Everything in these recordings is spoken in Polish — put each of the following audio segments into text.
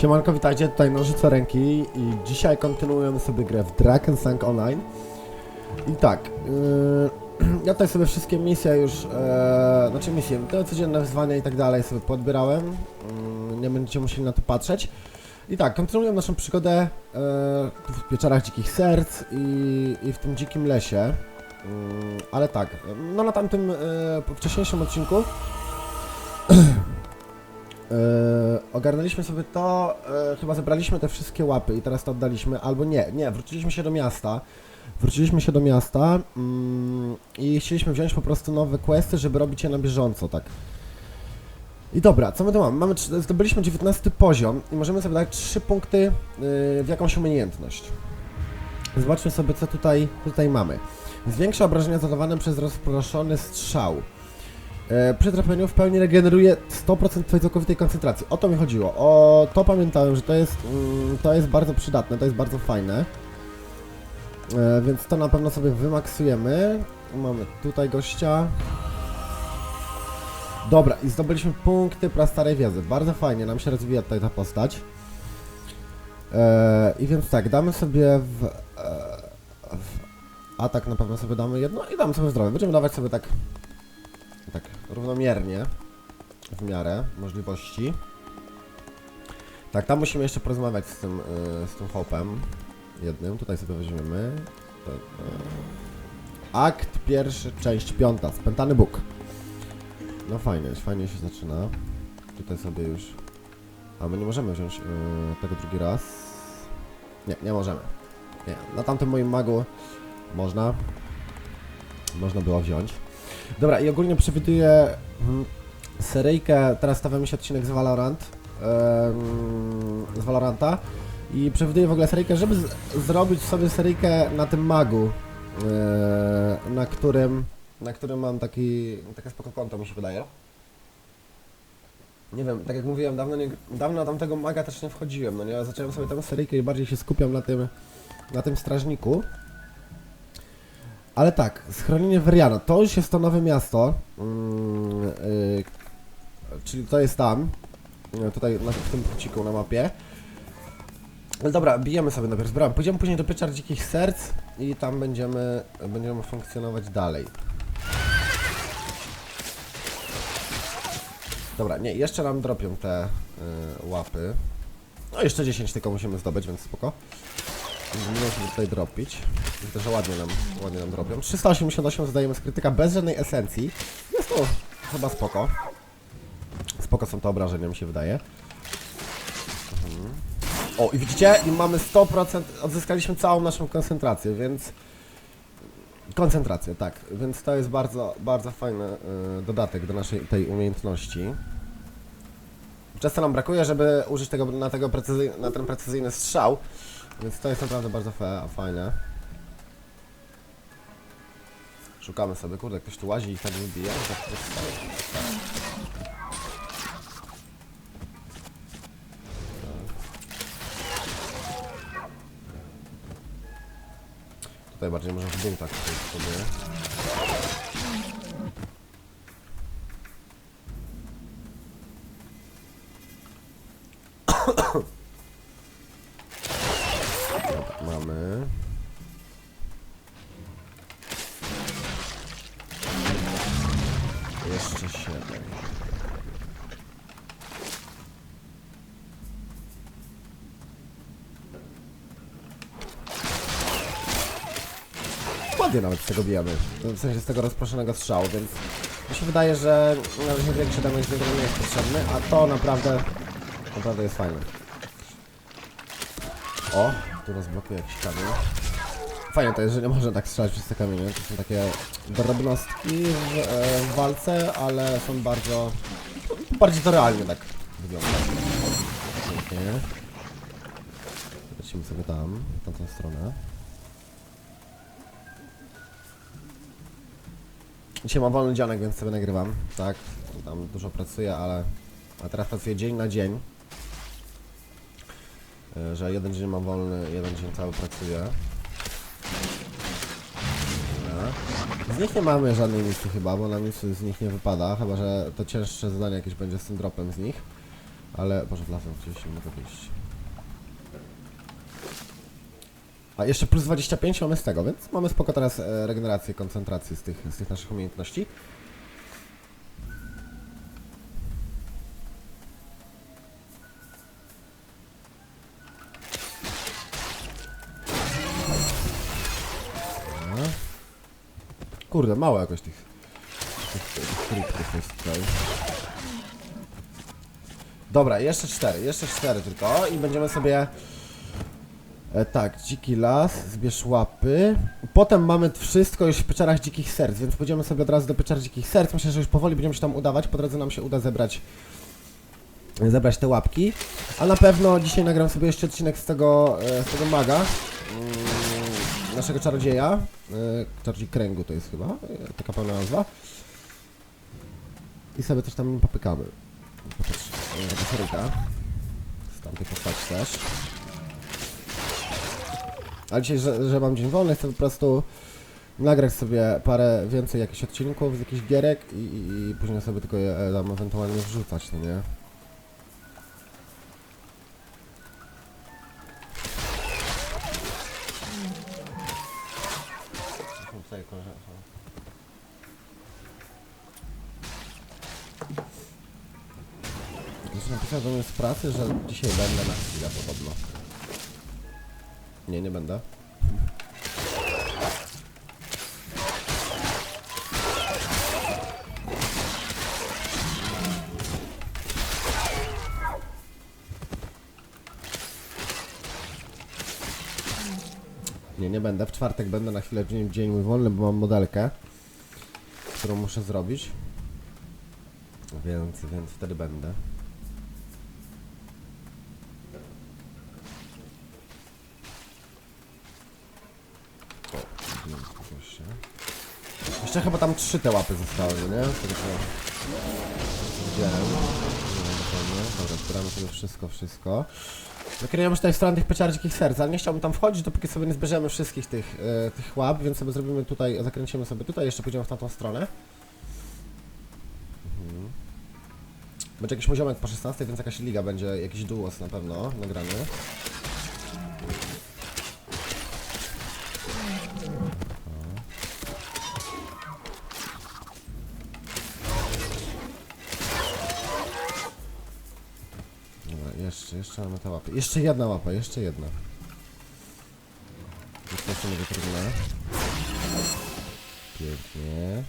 Siemanko, witajcie, tutaj Nożyce Ręki i dzisiaj kontynuujemy sobie grę w Draken Sank Online. I tak, yy, ja tutaj sobie wszystkie misje już, e, znaczy misje, te codzienne wyzwania i tak dalej sobie podbierałem, yy, nie będziecie musieli na to patrzeć. I tak, kontynuujemy naszą przygodę tu w Pieczarach Dzikich Serc i, i w tym dzikim lesie. Yy, ale tak, no na tamtym e, wcześniejszym odcinku ogarnęliśmy sobie to, e, chyba zebraliśmy te wszystkie łapy i teraz to oddaliśmy, albo nie, nie, wróciliśmy się do miasta. Wróciliśmy się do miasta mm, i chcieliśmy wziąć po prostu nowe questy, żeby robić je na bieżąco, tak. I dobra, co my tu mamy? mamy zdobyliśmy 19 poziom i możemy sobie dać 3 punkty y, w jakąś umiejętność. Zobaczmy sobie, co tutaj, tutaj mamy. Zwiększa obrażenia zadawane przez rozproszony strzał. E, Przy trafieniu w pełni regeneruje 100% twojej całkowitej koncentracji. O to mi chodziło. O to pamiętałem, że to jest, mm, to jest bardzo przydatne, to jest bardzo fajne. E, Więc to na pewno sobie wymaksujemy. Mamy tutaj gościa. Dobra, i zdobyliśmy punkty prastarej wiedzy. Bardzo fajnie, nam się rozwija tutaj ta postać. E, I więc tak, damy sobie w, w atak na pewno sobie damy jedno i damy sobie zdrowie. Będziemy dawać sobie tak tak równomiernie w miarę możliwości. Tak, tam musimy jeszcze porozmawiać z tym, y, z tym hopem jednym. Tutaj sobie weźmiemy. Y, akt pierwszy, część piąta. Spętany Bóg. No fajnie, fajnie się zaczyna. Tutaj sobie już... A my nie możemy wziąć y, tego drugi raz. Nie, nie możemy. Nie, na tamtym moim magu można. Można było wziąć. Dobra, i ogólnie przewiduję mm, seryjkę, teraz stawiamy się odcinek z Valorant, z Valoranta i przewiduję w ogóle seryjkę, żeby z, zrobić sobie seryjkę na tym magu, e, na którym, na którym mam taki, takie spoko konto mi się wydaje. Nie wiem, tak jak mówiłem, dawno, nie, dawno na tamtego maga też nie wchodziłem, no nie, zacząłem sobie tę seryjkę i bardziej się skupiam na tym, na tym strażniku. Ale tak, schronienie Veriana, to już jest to nowe miasto, mm, y, czyli to jest tam, y, tutaj na, tym punkciku na mapie. Dobra, bijemy sobie najpierw z bram. Pójdziemy później do Pieczar Dzikich Serc i tam będziemy, będziemy funkcjonować dalej. Dobra, nie, jeszcze nam dropią te y, łapy. No jeszcze 10 tylko musimy zdobyć, więc spoko. Będziemy sobie tutaj dropić. Widzę, że ładnie nam, ładnie nam dropią. 388 zadajemy z krytyka bez żadnej esencji. Jest to chyba spoko. Spoko są te obrażenia, mi się wydaje. Mhm. O, i widzicie? I mamy 100%, odzyskaliśmy całą naszą koncentrację, więc... Koncentrację, tak. Więc to jest bardzo, bardzo fajny y, dodatek do naszej tej umiejętności. Często nam brakuje, żeby użyć tego na, tego precyzy, na ten precyzyjny strzał, więc to jest naprawdę bardzo fe, fajne. Szukamy sobie, kurde, ktoś tu łazi i tak wybija. Tutaj bardziej może w dół tak sobie. Ładnie nawet z tego bijamy. W sensie z tego rozproszonego strzału, więc mi się wydaje, że na razie większy damage z niego nie jest potrzebny, a to naprawdę, naprawdę jest fajne. O, tu rozblokuje jakiś kamień. Fajnie to jest, że nie można tak strzelać przez te kamienie. To są takie drobnostki w, e, w walce, ale są bardzo... Bardziej to realnie tak wygląda. Pięknie. Lecimy sobie tam, w tamtą stronę. Dzisiaj mam wolny dzionek, więc sobie nagrywam, tak? Tam dużo pracuję, ale... A teraz pracuję dzień na dzień. E, Że jeden dzień mam wolny, jeden dzień cały pracuję. Z nich nie mamy żadnej misji chyba, bo nam nic z nich nie wypada, chyba że to cięższe zadanie jakieś będzie z tym dropem z nich. Ale, Boże, wlazłem gdzieś, nie mogę wyjść. A jeszcze plus 25 mamy z tego, więc mamy spoko teraz e, regenerację, koncentrację z tych, z tych naszych umiejętności. Kurde, mało jakoś tych, tych, jest tutaj. Dobra, jeszcze cztery, jeszcze cztery tylko i będziemy sobie... E, tak, dziki las, zbierz łapy. Potem mamy wszystko już w pieczarach dzikich serc, więc pójdziemy sobie od razu do pieczar dzikich serc. Myślę, że już powoli będziemy się tam udawać. Po drodze nam się uda zebrać zebrać te łapki. A na pewno dzisiaj nagram sobie jeszcze odcinek z tego, e, z tego maga. Mm, naszego czarodzieja. E, czarodziej kręgu to jest chyba, e, taka pełna nazwa. I sobie coś tam nim popykamy. Popatrz, e, bateryka. Z tamtej postaci też. A dzisiaj, że, że mam dzień wolny, chcę po prostu nagrać sobie parę więcej jakichś odcinków z jakichś gierek i, i, i później sobie tylko je e, tam ewentualnie wrzucać, no nie? Napisał do mnie z pracy, że dzisiaj będę na chwilę podobno. Nie, nie będę. Nie, nie będę. W czwartek będę na chwilę dzień, dzień mój wolny, bo mam modelkę, którą muszę zrobić. Więc, więc wtedy będę. O, widziałem tu gościa. Jeszcze chyba tam trzy te łapy zostały, nie? Co widziałem. Dobra, zbieramy sobie wszystko, wszystko. Nakierujemy się tutaj w stronę tych pieczar dzikich serc, ale nie chciałbym tam wchodzić, dopóki sobie nie zbierzemy wszystkich tych, e, tych łap, więc sobie zrobimy tutaj, zakręcimy sobie tutaj, jeszcze pójdziemy w tamtą stronę. Mhm. Będzie jakiś muziomek po 16, więc jakaś liga będzie, jakiś duos na pewno nagrany. Jeszcze jedna łapa, jeszcze jedna. Jest to będzie trudne. Pięknie.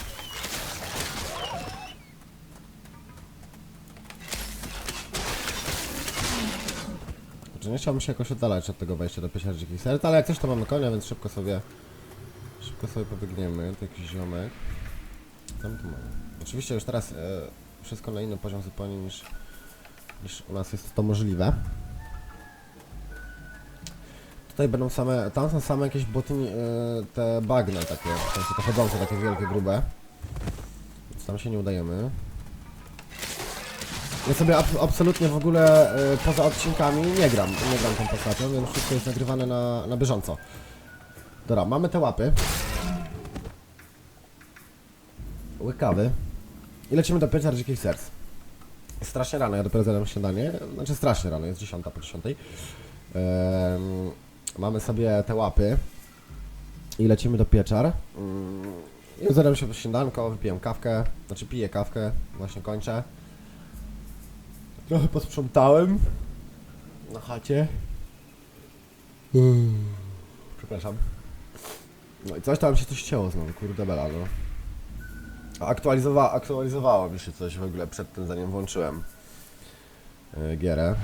Znaczy nie chciałbym się jakoś oddalać od tego wejścia do piesiar dzikich serc, ale jak coś to mamy konia, więc szybko sobie szybko sobie pobiegniemy. Tu jakiś ziomek. Tam tu mamy. Oczywiście już teraz e, wszystko na inny poziom zupełnie niż niż u nas jest to możliwe. Tutaj będą same, tam są same jakieś boty, e, te bagna takie, w sensie te chodzące, takie wielkie, grube. Więc tam się nie udajemy. Ja sobie ab absolutnie w ogóle e, poza odcinkami nie gram, nie gram tą postacią, więc wszystko jest nagrywane na, na bieżąco. Dobra, mamy te łapy. Łykawy. I lecimy do pieczar dzikich serc. Strasznie rano, ja dopiero zjadłem śniadanie, znaczy strasznie rano, jest 10 po 10. Ehm, mamy sobie te łapy i lecimy do pieczar. I zjadłem się śniadanko, wypiłem kawkę, znaczy piję kawkę, właśnie kończę. Trochę posprzątałem na chacie. Przepraszam. No i coś tam się coś cięło znowu, kurde bela, no. Aktualizowa aktualizowało mi się coś w ogóle przed tym, zanim włączyłem yy, gierę.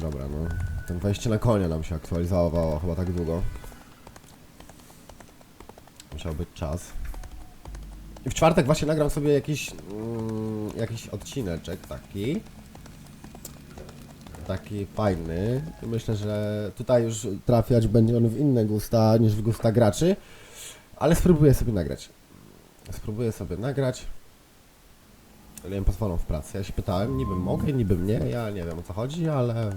Dobra, no. Ten wejście na konia nam się aktualizowało chyba tak długo. Musiał być czas. I w czwartek właśnie nagram sobie jakiś, mm, jakiś odcineczek taki. Taki fajny. Myślę, że tutaj już trafiać będzie on w inne gusta niż w gusta graczy. Ale spróbuję sobie nagrać. Spróbuję sobie nagrać. Ale im pozwolą w pracy. Ja się pytałem, niby mogę, niby mnie. Ja nie wiem o co chodzi, ale...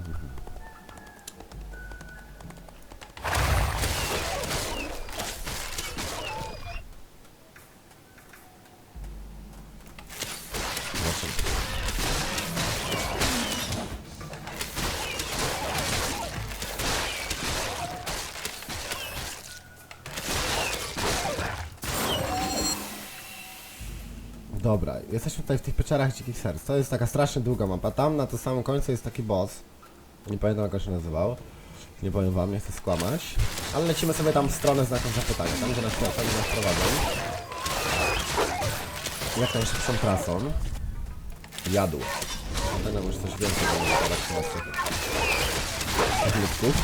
tutaj w tych pieczarach dzikich serc. To jest taka strasznie długa mapa. Tam na tym samym końcu jest taki boss. Nie pamiętam jak on się nazywał. Nie powiem wam, nie chcę skłamać. Ale lecimy sobie tam w stronę znaków zapytania. Tam gdzie nas, gdzie nas prowadzą. Jak najszybszą trasą. Jadł. Będę może coś więcej ludków.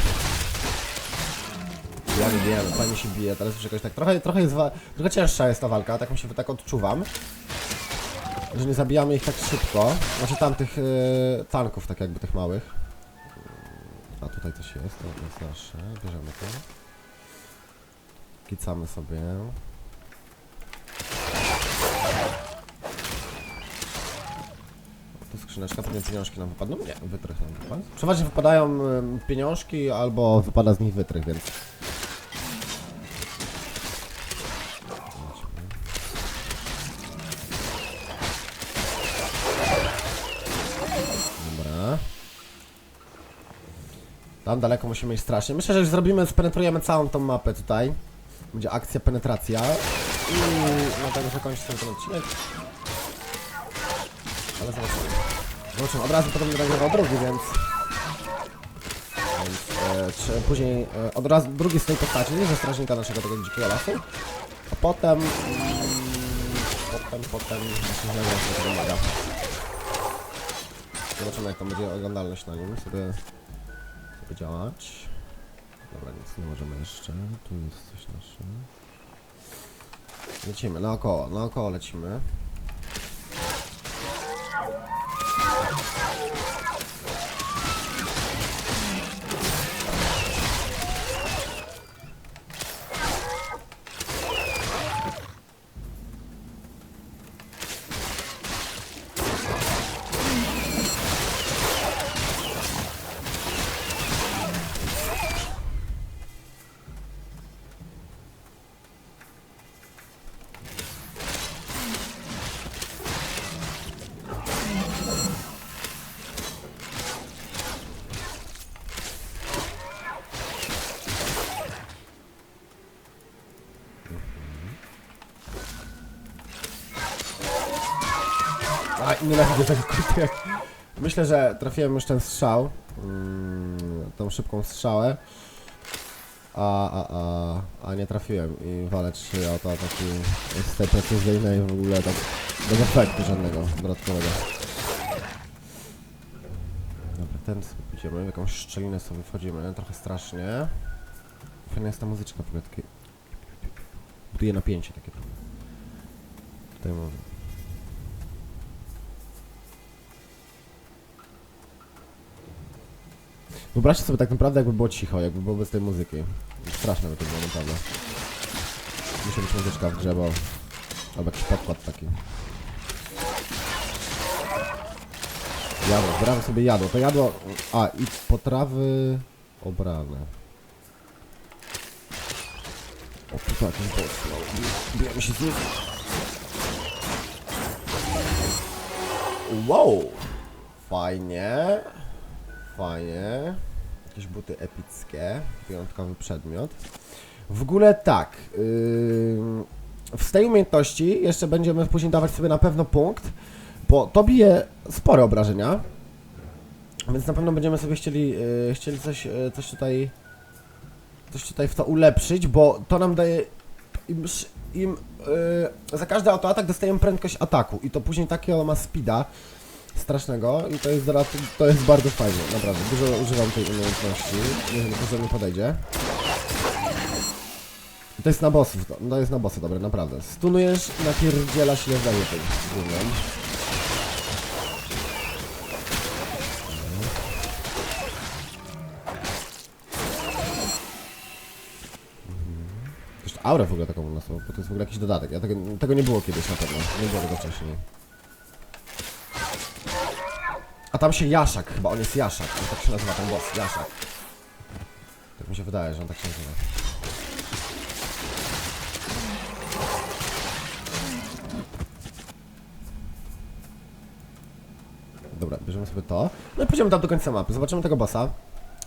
Ja nie wiem, fajnie się bije, teraz już jakoś tak trochę, trochę jest, trochę cięższa jest ta walka, tak mi się tak odczuwam. Że nie zabijamy ich tak szybko. Znaczy tamtych yy, tanków, tak jakby tych małych. A tutaj coś jest, to jest nasze, bierzemy to. Kicamy sobie. Tu skrzyneczka, pewnie pieniążki nam wypadną? Nie, wytrych nam wypadł. Przeważnie wypadają pieniążki albo wypada z nich wytrych, więc... Tam daleko musimy iść strasznie. Myślę, że już zrobimy, spenetrujemy całą tą mapę tutaj. Będzie akcja, penetracja. I na tego zakończy sobie ten odcinek. Ale zobaczymy. Zobaczymy. Od razu potem będę nagrywał drugi, więc... Więc e, czy później e, od razu drugi z tej postaci, ze strażnika naszego tego dzikiego lasu. A potem... Mm, potem, potem... Nie. Zobaczymy jak tam będzie oglądalność na nim. Sobie, sobie działać. Dobra, nic nie możemy jeszcze. Tu jest coś nasze. Lecimy, naokoło, naokoło lecimy. A, nienawidzę tego kurde. Myślę, że trafiłem już ten strzał. Mm, tą szybką strzałę. A, a, a, a nie trafiłem i walę trzy autoataki z tej precyzyjnej w ogóle tak bez efektu żadnego dodatkowego. Dobra, ten sobie pójdziemy, w jakąś szczelinę sobie wchodzimy, trochę strasznie. Fajna jest ta muzyczka w ogóle, takie... Buduje napięcie takie. Tutaj może... Wyobraźcie sobie tak naprawdę jakby było cicho, jakby było bez tej muzyki. Straszne by to było naprawdę. Musi być muzyczka w. Albo jakiś podkład taki. Jadło, zbieramy sobie jadło. To jadło... A, i potrawy... Obrane. O, tutaj boss, no. Bijemy się z nim. Wow! Fajnie. Fajnie. Jakieś buty epickie. Wyjątkowy przedmiot. W ogóle tak. ym, w tej umiejętności jeszcze będziemy później dawać sobie na pewno punkt, bo to bije spore obrażenia. Więc na pewno będziemy sobie chcieli, yy, chcieli coś, yy, coś tutaj coś tutaj w to ulepszyć, bo to nam daje im, im yy, za każdy autoatak dostajemy prędkość ataku i to później takiego ma speeda strasznego i to jest, to jest bardzo fajne, naprawdę. Dużo używam tej umiejętności, jeżeli to mi podejdzie. To jest na bossów, to, to jest na bossy, dobre, naprawdę. Stunujesz i napierdziela się zdaje tej gównem. Jeszcze aurę w ogóle taką u nas, bo to jest w ogóle jakiś dodatek. Ja tego, tego nie było kiedyś na pewno, nie było tego wcześniej. A tam się Jaszak, chyba on jest Jaszak, to tak się nazywa ten boss, Jaszak. Tak mi się wydaje, że on tak się nazywa. Dobra, bierzemy sobie to. No i pójdziemy tam do końca mapy, zobaczymy tego bossa.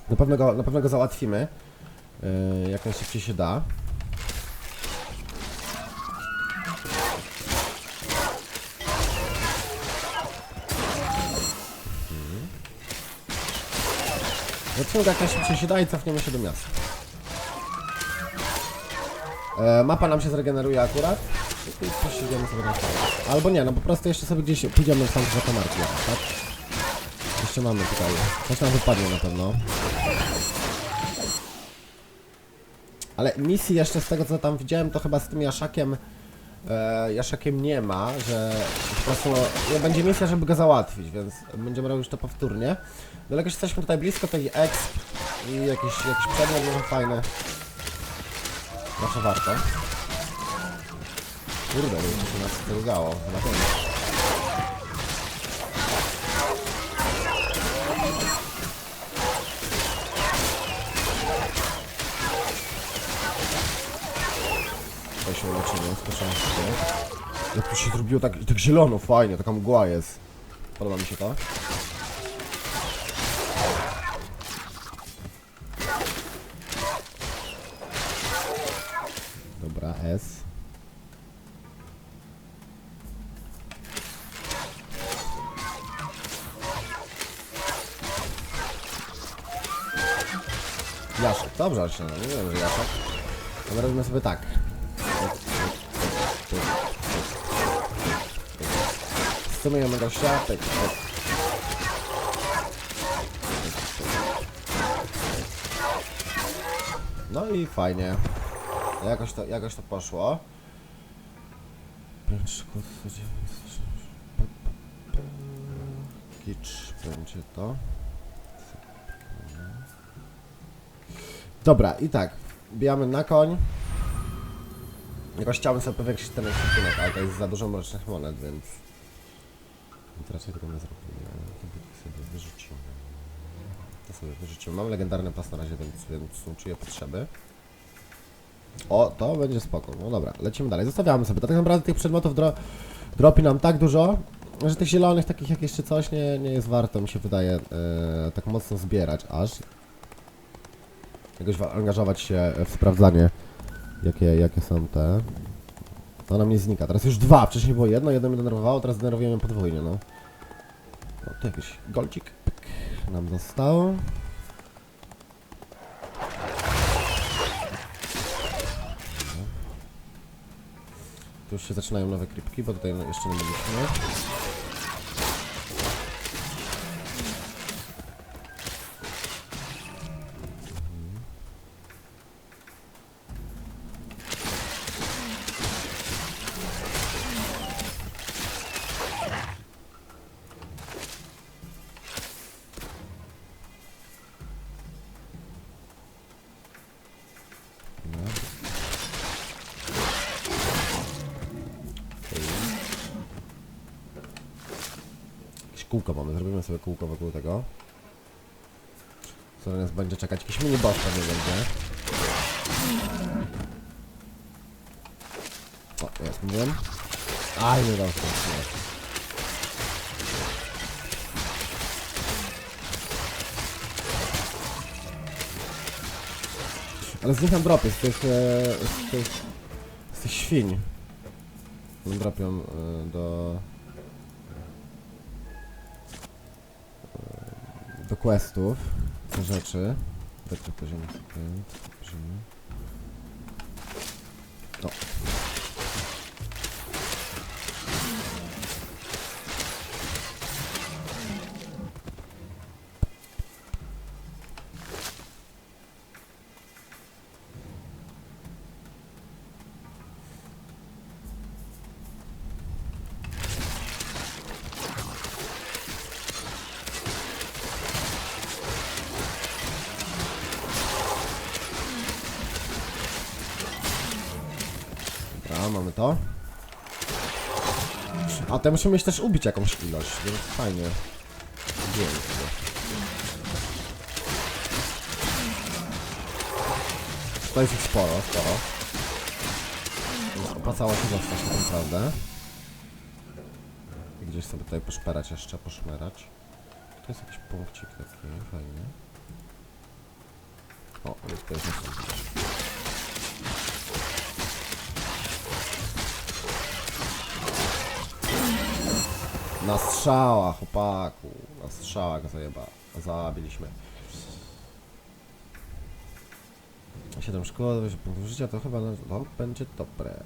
Na pewno go, na pewno go załatwimy. Yy, jak najszybciej się da. Odcinka jak najszybciej się da i cofniemy się do miasta. E, mapa nam się zregeneruje akurat. I przejdziemy sobie na. Albo nie, no po prostu jeszcze sobie gdzieś pójdziemy w sam zakamarki tak? Jeszcze mamy tutaj. Coś nam wypadnie na pewno. Ale misji jeszcze z tego co tam widziałem, to chyba z tym Jaszakiem e, Jaszakiem nie ma, że po prostu no, będzie misja, żeby go załatwić, więc będziemy robić to powtórnie. No ale jak jesteśmy tutaj blisko tej exp i jakiś, jakiś przedmiot może fajny. Zawsze warto. Kurde, nie się nas to udało. Na pewno. Się leczymy, skoczymy sobie. Jak to się zrobiło tak, tak zielono, fajnie, taka mgła jest. Podoba mi się to. Dobra, S. Jaszek, dobrze, no, nie wiem, że Jaszek. Ale robimy sobie tak. Sumujemy gościa, pyk, pyk. No i fajnie. Jakoś to, jakoś to poszło. Kicz będzie to. Dobra, i tak. Bijamy na koń. Jakoś chciałbym sobie powiększyć ten ekwipunek, ale to jest za dużo mrocznych monet, więc... więc raczej tego nie zrobimy. To sobie wyrzucimy. To sobie wyrzucimy. Mam legendarny pas na razie, więc, więc nie czuję potrzeby. O, to będzie spoko. No dobra, lecimy dalej. Zostawiamy sobie. Tak naprawdę tych przedmiotów dro dropi nam tak dużo, że tych zielonych, takich jak jeszcze coś, nie, nie jest warto, mi się wydaje, e, tak mocno zbierać aż. Jakoś wa- angażować się w sprawdzanie, jakie, jakie są te. To nam nie znika. Teraz już dwa. Wcześniej było jedno, jedno mnie denerwowało, teraz denerwuje mnie podwójnie, no. O, tu jakiś golcik pyk, nam został. Tu już się zaczynają nowe krypki, bo tutaj no, jeszcze nie byliśmy. Kółko mamy, zrobimy sobie kółko wokół tego. Co nas będzie czekać? Jakiś mini boss pewnie będzie. O, jest, mówiłem. Aj, nie się. Ale z nich nam drop jest, z tych, e, z tych, z tych świń. Dropią e, do... do questów, te rzeczy. Retro poziom poziomu. O. A to musimy mieć też ubić jakąś ilość, więc fajnie. Sobie. To jest ich sporo, sporo. Więc opłacało się dostać tak naprawdę. I gdzieś sobie tutaj poszperać jeszcze, poszmerać. To jest jakiś punkcik taki, fajny. O, ale tutaj jest Na strzałach, chłopaku. Na strzałach zajeba. Zabiliśmy. 7 szkół, 20 punktów życia, to chyba no, będzie dobre.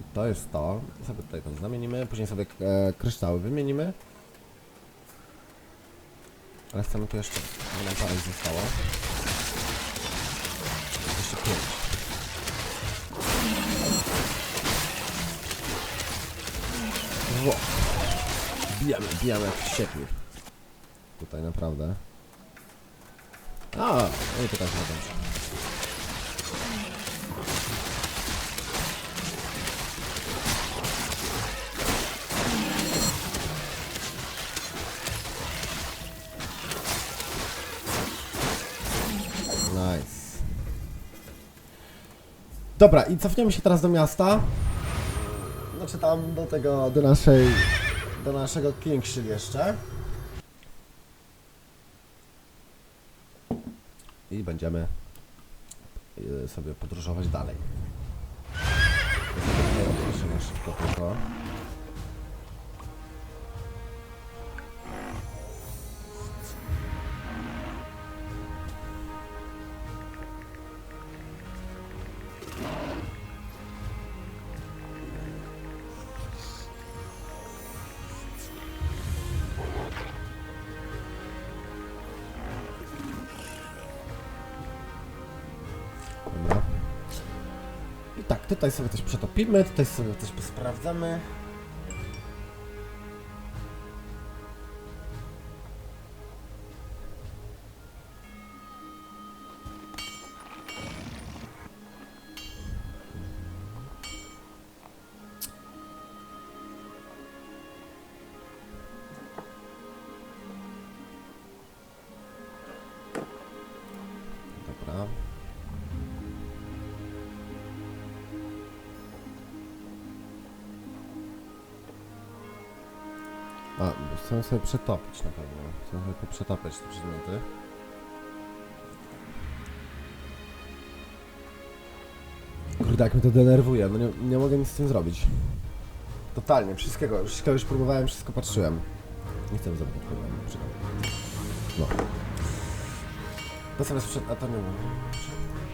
I to jest to. Sobie tutaj to zamienimy, później sobie e, kryształy wymienimy. Ale chcemy tu jeszcze, nam parę zostało. Bijamy, bijamy jak wściekli. Tutaj naprawdę. A, no i to tak na. Nice. Dobra, i cofniemy się teraz do miasta. Znaczy tam do tego, do naszej, do naszego Kingshill jeszcze. I będziemy y, sobie podróżować dalej. Na szybko tylko. Tutaj sobie coś przetopimy, tutaj sobie coś sprawdzamy. Chcę sobie przetopić na pewno. Chcę sobie poprzetapiać te przedmioty. Kurde, jak mnie to denerwuje, no nie, nie mogę nic z tym zrobić. Totalnie, wszystkiego, wszystkiego już próbowałem, wszystko patrzyłem. Nie chcę zrobić problemu, przynajmniej. No. To sobie sprzed... a to nie wiem.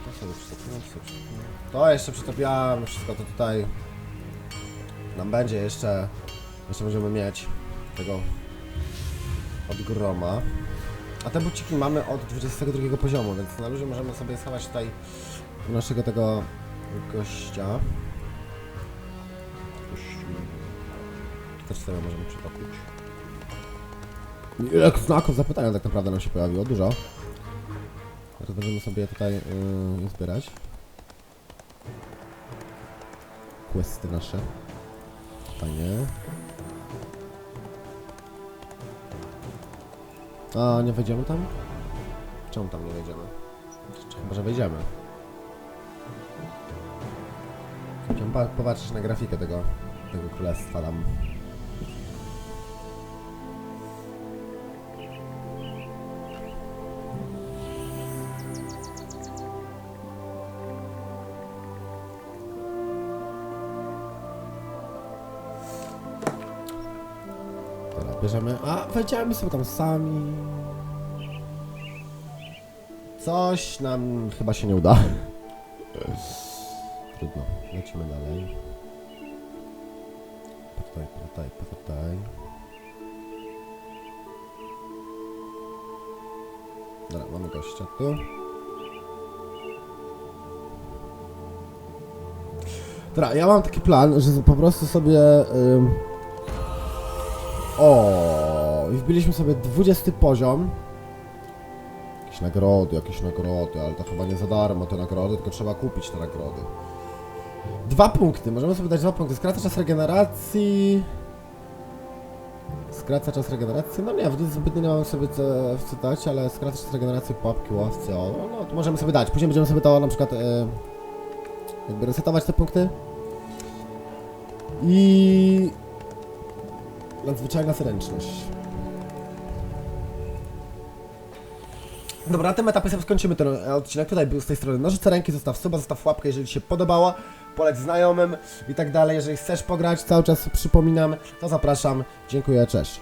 To sobie przetopiłem, to sobie. To jeszcze przetopiałem, wszystko to tutaj nam będzie jeszcze, jeszcze będziemy mieć tego od groma. A te buciki mamy od 22 poziomu, więc na luzie możemy sobie schować tutaj naszego tego gościa. Też sobie możemy przetopić. Ile znaków zapytania tak naprawdę nam się pojawiło, dużo. Teraz będziemy sobie tutaj yy, zbierać. Questy nasze. Fajnie. A nie wejdziemy tam? Czemu tam nie wejdziemy? Chyba, że wejdziemy. Chciałem pa- popatrzeć na grafikę tego, tego królestwa tam. Bierzemy. A, wejdziemy sobie tam sami. Coś nam chyba się nie uda. Trudno, lecimy dalej. Tutaj, tutaj, tutaj. Dobra, mamy gościa tu. Dobra, ja mam taki plan, że po prostu sobie... Ym... O, i wbiliśmy sobie 20 poziom. Jakieś nagrody, jakieś nagrody, ale to chyba nie za darmo te nagrody, tylko trzeba kupić te nagrody. Dwa punkty, możemy sobie dać dwa punkty. Skraca czas regeneracji. Skraca czas regeneracji. No nie, w- zbytnio nie mamy sobie co, co dać, ale skraca czas regeneracji pułapki łowcy. O, no, no to możemy sobie dać. Później będziemy sobie to na przykład e, jakby resetować te punkty. I nadzwyczajna zręczność. Dobra, na tym etapie sobie skończymy ten odcinek. Tutaj był z tej strony nożyce ręki, zostaw suba, zostaw łapkę, jeżeli się podobało, poleć znajomym i tak dalej. Jeżeli chcesz pograć, cały czas przypominam, to zapraszam. Dziękuję, cześć.